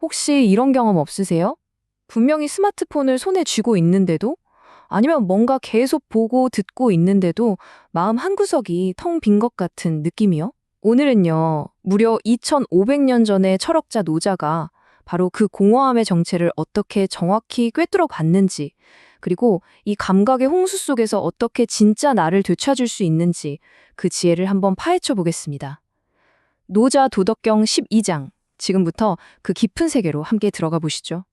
혹시 이런 경험 없으세요? 분명히 스마트폰을 손에 쥐고 있는데도 아니면 뭔가 계속 보고 듣고 있는데도 마음 한구석이 텅 빈 것 같은 느낌이요? 오늘은요, 무려 2500년 전의 철학자 노자가 바로 그 공허함의 정체를 어떻게 정확히 꿰뚫어 봤는지, 그리고 이 감각의 홍수 속에서 어떻게 진짜 나를 되찾을 수 있는지 그 지혜를 한번 파헤쳐 보겠습니다. 노자 도덕경 12장. 지금부터 그 깊은 세계로 함께 들어가 보시죠.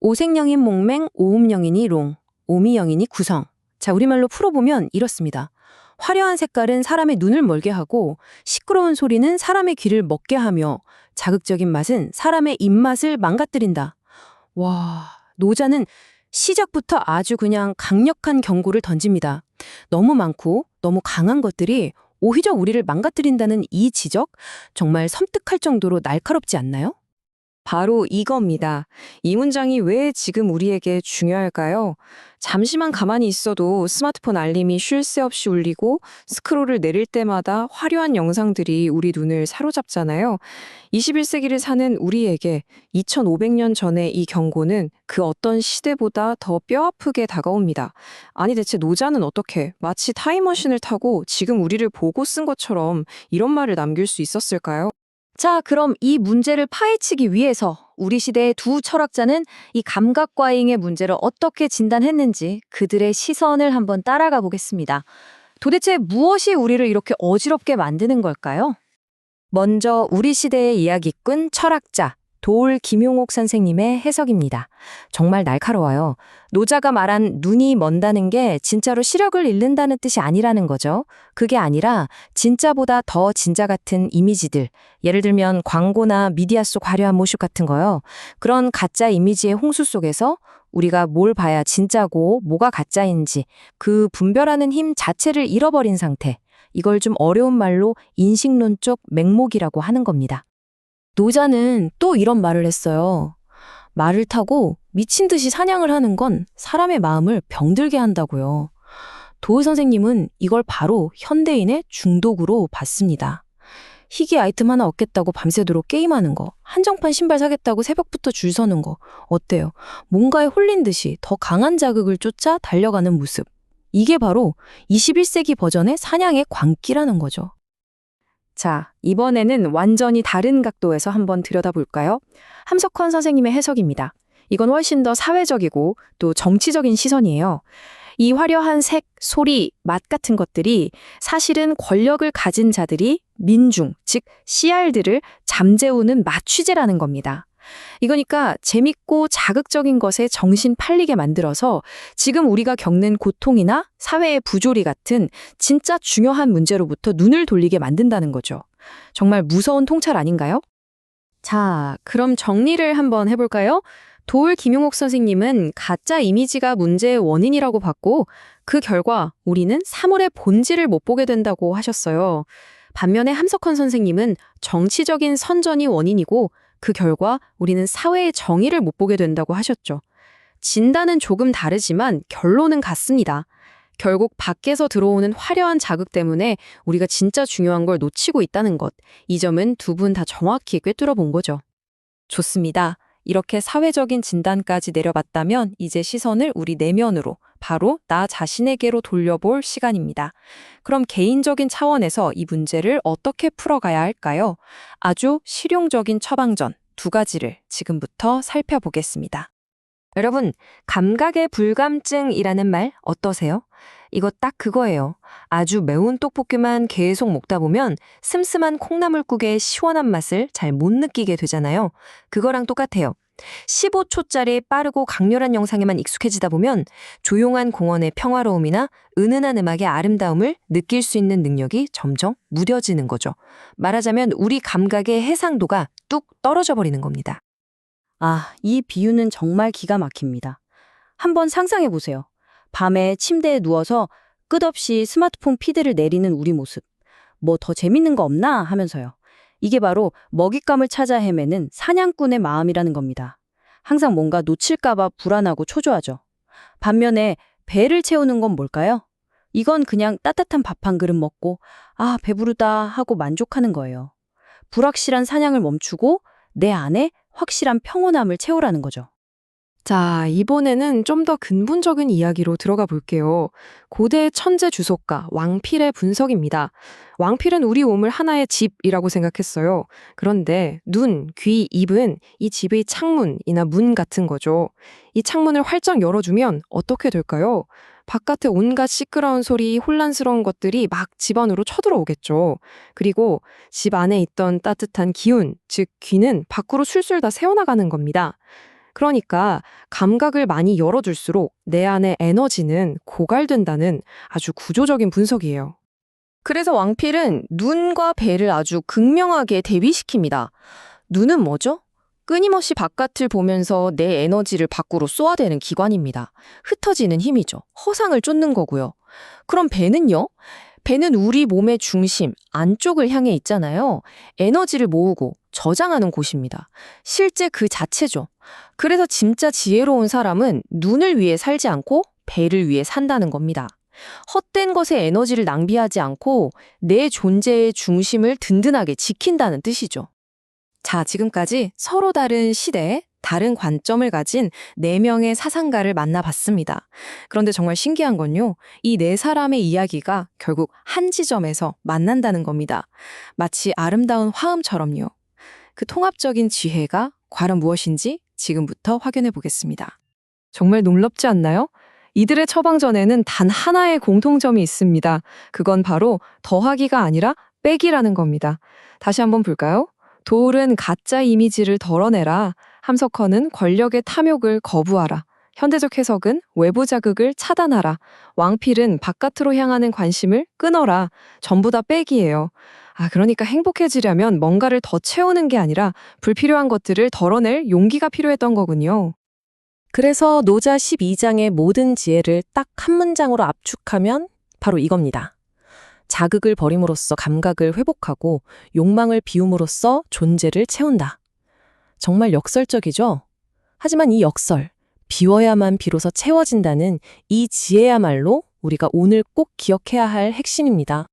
오색영인 몽맹, 오음영인이 롱, 오미영인이 구성. 자, 우리말로 풀어보면 이렇습니다. 화려한 색깔은 사람의 눈을 멀게 하고 시끄러운 소리는 사람의 귀를 먹게 하며 자극적인 맛은 사람의 입맛을 망가뜨린다. 와, 노자는 시작부터 아주 그냥 강력한 경고를 던집니다. 너무 많고 너무 강한 것들이 오히려 우리를 망가뜨린다는 이 지적 정말 섬뜩할 정도로 날카롭지 않나요? 바로 이겁니다. 이 문장이 왜 지금 우리에게 중요할까요? 잠시만 가만히 있어도 스마트폰 알림이 쉴 새 없이 울리고 스크롤을 내릴 때마다 화려한 영상들이 우리 눈을 사로잡잖아요. 21세기를 사는 우리에게 2500년 전의 이 경고는 그 어떤 시대보다 더 뼈아프게 다가옵니다. 아니 대체 노자는 어떻게 마치 타임머신을 타고 지금 우리를 보고 쓴 것처럼 이런 말을 남길 수 있었을까요? 자, 그럼 이 문제를 파헤치기 위해서 우리 시대의 두 철학자는 이 감각 과잉의 문제를 어떻게 진단했는지 그들의 시선을 한번 따라가 보겠습니다. 도대체 무엇이 우리를 이렇게 어지럽게 만드는 걸까요? 먼저 우리 시대의 이야기꾼 철학자 도울 김용옥 선생님의 해석입니다. 정말 날카로워요. 노자가 말한 눈이 먼다는 게 진짜로 시력을 잃는다는 뜻이 아니라는 거죠. 그게 아니라 진짜보다 더 진짜 같은 이미지들, 예를 들면 광고나 미디어 속 화려한 모습 같은 거요. 그런 가짜 이미지의 홍수 속에서 우리가 뭘 봐야 진짜고 뭐가 가짜인지 그 분별하는 힘 자체를 잃어버린 상태. 이걸 좀 어려운 말로 인식론적 맹목이라고 하는 겁니다. 노자는 또 이런 말을 했어요. 말을 타고 미친 듯이 사냥을 하는 건 사람의 마음을 병들게 한다고요. 도우 선생님은 이걸 바로 현대인의 중독으로 봤습니다. 희귀 아이템 하나 얻겠다고 밤새도록 게임하는 거, 한정판 신발 사겠다고 새벽부터 줄 서는 거, 어때요? 뭔가에 홀린 듯이 더 강한 자극을 쫓아 달려가는 모습. 이게 바로 21세기 버전의 사냥의 광기라는 거죠. 자, 이번에는 완전히 다른 각도에서 한번 들여다볼까요? 함석헌 선생님의 해석입니다. 이건 훨씬 더 사회적이고 또 정치적인 시선이에요. 이 화려한 색, 소리, 맛 같은 것들이 사실은 권력을 가진 자들이 민중, 즉 CR들을 잠재우는 마취제라는 겁니다. 이거니까 재밌고 자극적인 것에 정신 팔리게 만들어서 지금 우리가 겪는 고통이나 사회의 부조리 같은 진짜 중요한 문제로부터 눈을 돌리게 만든다는 거죠. 정말 무서운 통찰 아닌가요? 자, 그럼 정리를 한번 해볼까요? 도울 김용옥 선생님은 가짜 이미지가 문제의 원인이라고 봤고 그 결과 우리는 사물의 본질을 못 보게 된다고 하셨어요. 반면에 함석헌 선생님은 정치적인 선전이 원인이고 그 결과 우리는 사회의 정의를 못 보게 된다고 하셨죠. 진단은 조금 다르지만 결론은 같습니다. 결국 밖에서 들어오는 화려한 자극 때문에 우리가 진짜 중요한 걸 놓치고 있다는 것. 이 점은 두 분 다 정확히 꿰뚫어 본 거죠. 좋습니다. 이렇게 사회적인 진단까지 내려봤다면 이제 시선을 우리 내면으로 바로 나 자신에게로 돌려볼 시간입니다. 그럼 개인적인 차원에서 이 문제를 어떻게 풀어가야 할까요? 아주 실용적인 처방전 두 가지를 지금부터 살펴보겠습니다. 여러분, 감각의 불감증이라는 말 어떠세요? 이거 딱 그거예요. 아주 매운 떡볶이만 계속 먹다 보면 슴슴한 콩나물국의 시원한 맛을 잘 못 느끼게 되잖아요. 그거랑 똑같아요. 15초짜리 빠르고 강렬한 영상에만 익숙해지다 보면 조용한 공원의 평화로움이나 은은한 음악의 아름다움을 느낄 수 있는 능력이 점점 무뎌지는 거죠. 말하자면 우리 감각의 해상도가 뚝 떨어져 버리는 겁니다. 아, 이 비유는 정말 기가 막힙니다. 한번 상상해 보세요. 밤에 침대에 누워서 끝없이 스마트폰 피드를 내리는 우리 모습. 뭐 더 재밌는 거 없나 하면서요. 이게 바로 먹잇감을 찾아 헤매는 사냥꾼의 마음이라는 겁니다. 항상 뭔가 놓칠까봐 불안하고 초조하죠. 반면에 배를 채우는 건 뭘까요? 이건 그냥 따뜻한 밥 한 그릇 먹고, 아, 배부르다 하고 만족하는 거예요. 불확실한 사냥을 멈추고 내 안에 확실한 평온함을 채우라는 거죠. 자, 이번에는 좀 더 근본적인 이야기로 들어가 볼게요. 고대 천재 주석가 왕필의 분석입니다. 왕필은 우리 몸을 하나의 집이라고 생각했어요. 그런데 눈, 귀, 입은 이 집의 창문이나 문 같은 거죠. 이 창문을 활짝 열어주면 어떻게 될까요? 바깥의 온갖 시끄러운 소리, 혼란스러운 것들이 막 집 안으로 쳐들어오겠죠. 그리고 집 안에 있던 따뜻한 기운, 즉 귀는 밖으로 술술 다 새어나가는 겁니다. 그러니까 감각을 많이 열어줄수록 내 안의 에너지는 고갈된다는 아주 구조적인 분석이에요. 그래서 왕필은 눈과 배를 아주 극명하게 대비시킵니다. 눈은 뭐죠? 끊임없이 바깥을 보면서 내 에너지를 밖으로 쏘아대는 기관입니다. 흩어지는 힘이죠. 허상을 쫓는 거고요. 그럼 배는요? 배는 우리 몸의 중심, 안쪽을 향해 있잖아요. 에너지를 모으고 저장하는 곳입니다. 실제 그 자체죠. 그래서 진짜 지혜로운 사람은 눈을 위해 살지 않고 배를 위해 산다는 겁니다. 헛된 것에 에너지를 낭비하지 않고 내 존재의 중심을 든든하게 지킨다는 뜻이죠. 자, 지금까지 서로 다른 시대에 다른 관점을 가진 네 명의 사상가를 만나봤습니다. 그런데 정말 신기한 건요, 이 네 사람의 이야기가 결국 한 지점에서 만난다는 겁니다. 마치 아름다운 화음처럼요. 그 통합적인 지혜가 과연 무엇인지 지금부터 확인해 보겠습니다. 정말 놀랍지 않나요? 이들의 처방 전에는 단 하나의 공통점이 있습니다. 그건 바로 더하기가 아니라 빼기라는 겁니다. 다시 한번 볼까요? 도울은 가짜 이미지를 덜어내라. 함석헌은 권력의 탐욕을 거부하라. 현대적 해석은 외부 자극을 차단하라. 왕필은 바깥으로 향하는 관심을 끊어라. 전부 다 빼기예요. 아, 그러니까 행복해지려면 뭔가를 더 채우는 게 아니라 불필요한 것들을 덜어낼 용기가 필요했던 거군요. 그래서 노자 12장의 모든 지혜를 딱 한 문장으로 압축하면 바로 이겁니다. 자극을 버림으로써 감각을 회복하고 욕망을 비움으로써 존재를 채운다. 정말 역설적이죠? 하지만 이 역설, 비워야만 비로소 채워진다는 이 지혜야말로 우리가 오늘 꼭 기억해야 할 핵심입니다.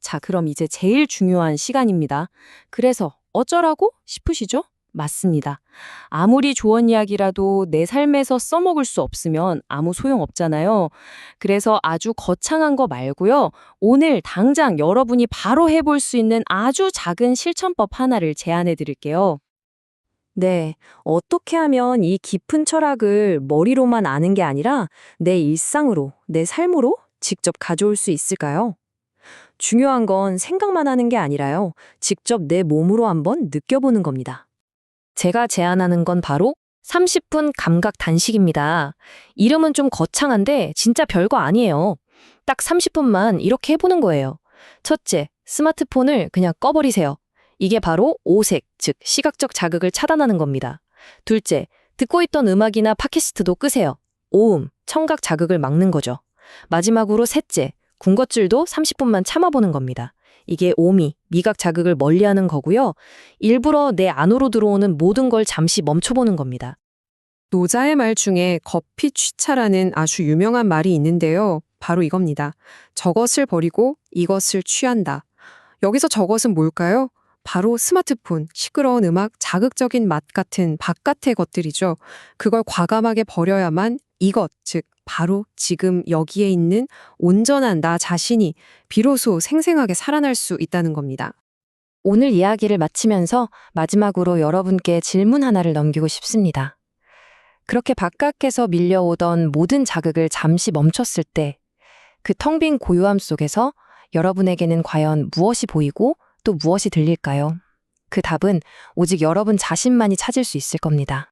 자, 그럼 이제 제일 중요한 시간입니다. 그래서 어쩌라고 싶으시죠? 맞습니다. 아무리 조언 이야기라도 내 삶에서 써먹을 수 없으면 아무 소용 없잖아요. 그래서 아주 거창한 거 말고요. 오늘 당장 여러분이 바로 해볼 수 있는 아주 작은 실천법 하나를 제안해 드릴게요. 네. 어떻게 하면 이 깊은 철학을 머리로만 아는 게 아니라 내 일상으로, 내 삶으로 직접 가져올 수 있을까요? 중요한 건 생각만 하는 게 아니라요. 직접 내 몸으로 한번 느껴보는 겁니다. 제가 제안하는 건 바로 30분 감각 단식입니다. 이름은 좀 거창한데 진짜 별거 아니에요. 딱 30분만 이렇게 해보는 거예요. 첫째, 스마트폰을 그냥 꺼버리세요. 이게 바로 오색, 즉 시각적 자극을 차단하는 겁니다. 둘째, 듣고 있던 음악이나 팟캐스트도 끄세요. 오음, 청각 자극을 막는 거죠. 마지막으로 셋째, 군것질도 30분만 참아보는 겁니다. 이게 오미, 미각 자극을 멀리하는 거고요. 일부러 내 안으로 들어오는 모든 걸 잠시 멈춰보는 겁니다. 노자의 말 중에 거피 취차라는 아주 유명한 말이 있는데요. 바로 이겁니다. 저것을 버리고 이것을 취한다. 여기서 저것은 뭘까요? 바로 스마트폰, 시끄러운 음악, 자극적인 맛 같은 바깥의 것들이죠. 그걸 과감하게 버려야만 이것, 즉, 바로 지금 여기에 있는 온전한 나 자신이 비로소 생생하게 살아날 수 있다는 겁니다. 오늘 이야기를 마치면서 마지막으로 여러분께 질문 하나를 넘기고 싶습니다. 그렇게 바깥에서 밀려오던 모든 자극을 잠시 멈췄을 때 그 텅 빈 고요함 속에서 여러분에게는 과연 무엇이 보이고 또 무엇이 들릴까요? 그 답은 오직 여러분 자신만이 찾을 수 있을 겁니다.